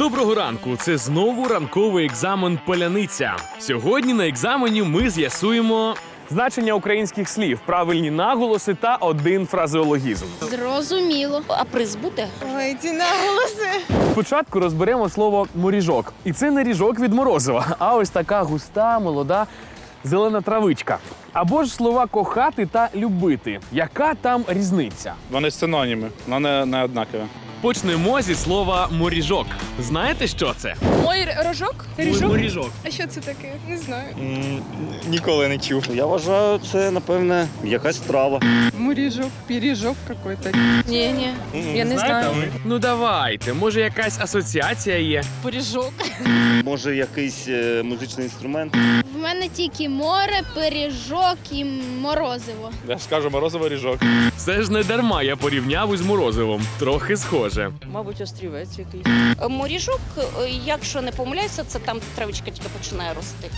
Доброго ранку! Це знову ранковий екзамен Поляниця. Сьогодні на екзамені ми з'ясуємо значення українських слів, правильні наголоси та один фразеологізм. Зрозуміло. А приз буде? Ой, ці наголоси. Спочатку розберемо слово моріжок. І це не ріжок від морозива, а ось така густа, молода, зелена травичка. Або ж слова кохати та любити. Яка там різниця? Вони синоніми, але не, не однакові. Почнемо зі слова моріжок. Знаєте, що це? Мой рожок? Моріжок. А що це таке? Не знаю. М, Ніколи не чув. Я вважаю, це напевне якась страва. Муріжок, піріжок какой-то. Ні, ні. Я не знаю. Ну давайте, може якась асоціація є. Пиріжок. Може, якийсь е, музичний інструмент. Мене тільки море, пиріжок і морозиво. Я ж кажу, морозовий ріжок. Все ж не дарма я порівняв із морозивом. Трохи схоже. Мабуть, острівець якийсь. Моріжок, е, якщо не помиляюся, це там травичка тільки починає рости.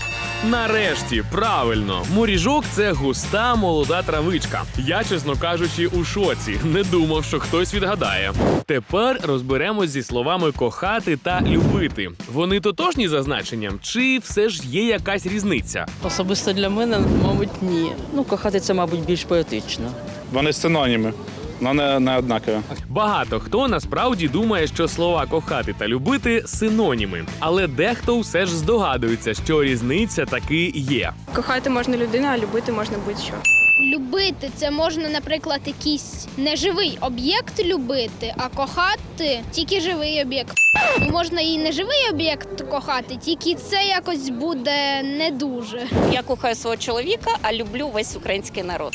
Нарешті, правильно, моріжок це густа молода травичка. Я, чесно кажучи, у шоці. Не думав, що хтось відгадає. Тепер розберемось зі словами кохати та любити. Вони тотожні за значенням, чи все ж є якась різниця? Особисто для мене, мабуть, ні. Ну, кохати це, мабуть, більш поетично. Вони синоніми, але не, не однакові. Багато хто насправді думає, що слова кохати та любити синоніми, але дехто все ж здогадується, що різниця таки є. Кохати можна людину, а любити можна будь-що. Любити це можна, наприклад, якийсь неживий об'єкт любити, а кохати тільки живий об'єкт. Можна і неживий об'єкт кохати, тільки це якось буде не дуже. Я кохаю свого чоловіка, а люблю весь український народ.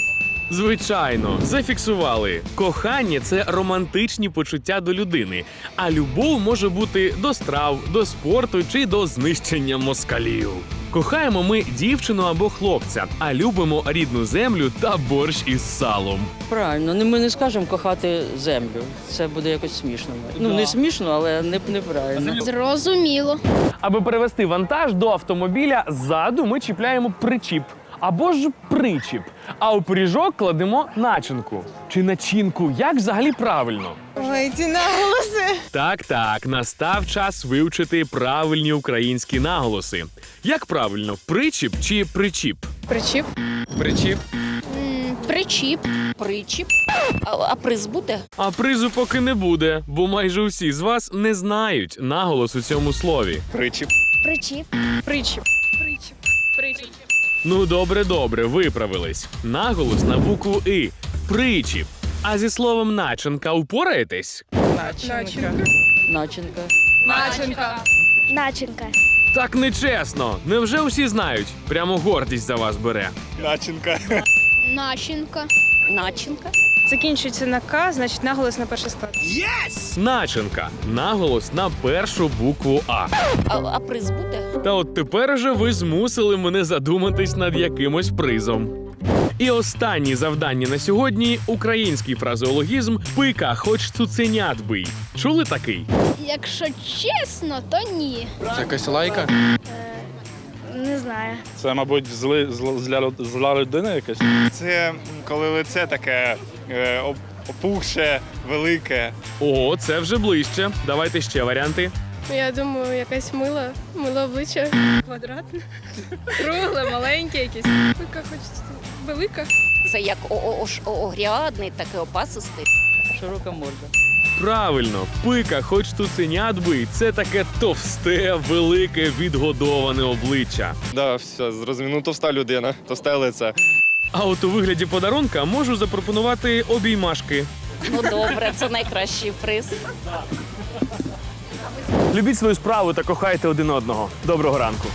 Звичайно, зафіксували. Кохання це романтичні почуття до людини, а любов може бути до страв, до спорту чи до знищення москалів. Кохаємо ми дівчину або хлопця, а любимо рідну землю та борщ із салом. Правильно, не- ми не скажемо кохати землю. Це буде якось смішно. Ну, не смішно, але не, неправильно. Зрозуміло. Аби перевести вантаж до автомобіля, ззаду ми чіпляємо причіп або ж причіп. А у пиріжок кладемо начинку чи начинку. Як взагалі правильно? Ой, ці наголоси. Так, так, настав час вивчити правильні українські наголоси. Як правильно, причіп чи причіп? Причіп. Причіп. Причіп. Причіп. А, а приз буде? А призу поки не буде, бо майже усі з вас не знають наголос у цьому слові. Причіп. Причіп. Причіп. Причіп. Причіп. Ну, добре, добре, виправились. Наголос на букву И. Причіп. А зі словом начинка упораєтесь? Начинка. Начинка. Начинка. Начинка. Так нечесно. Невже усі знають? Прямо гордість за вас бере. Начинка. Начинка. Начинка. Закінчується на К, значить наголос на перший склад. Начинка. Наголос на першу букву А. А, а приз буде? Та от тепер же ви змусили мене задуматись над якимось призом. І останнє завдання на сьогодні український фразеологізм пика, хоч цуценят бий. Чули такий? Якщо чесно, то ні. Це якась лайка? Не знаю. Це, мабуть, зли, зла, зля, зла людина якась. Це коли лице таке е, опухше, велике. О, це вже ближче. Давайте ще варіанти. Я думаю, якась мила, миле обличчя. Квадратне. Кругле, маленьке якесь. Яка хочеться. Велика. Це як огрядний, такий опасистий. Широка морда. Правильно, пика, хоч цуценят бий, це таке товсте, велике, відгодоване обличчя. Да, все, зрозумів. Ну, товста людина, товсте лице. А от у вигляді подарунка можу запропонувати обіймашки. Ну добре, це найкращий приз. Любіть свою справу та кохайте один одного. Доброго ранку.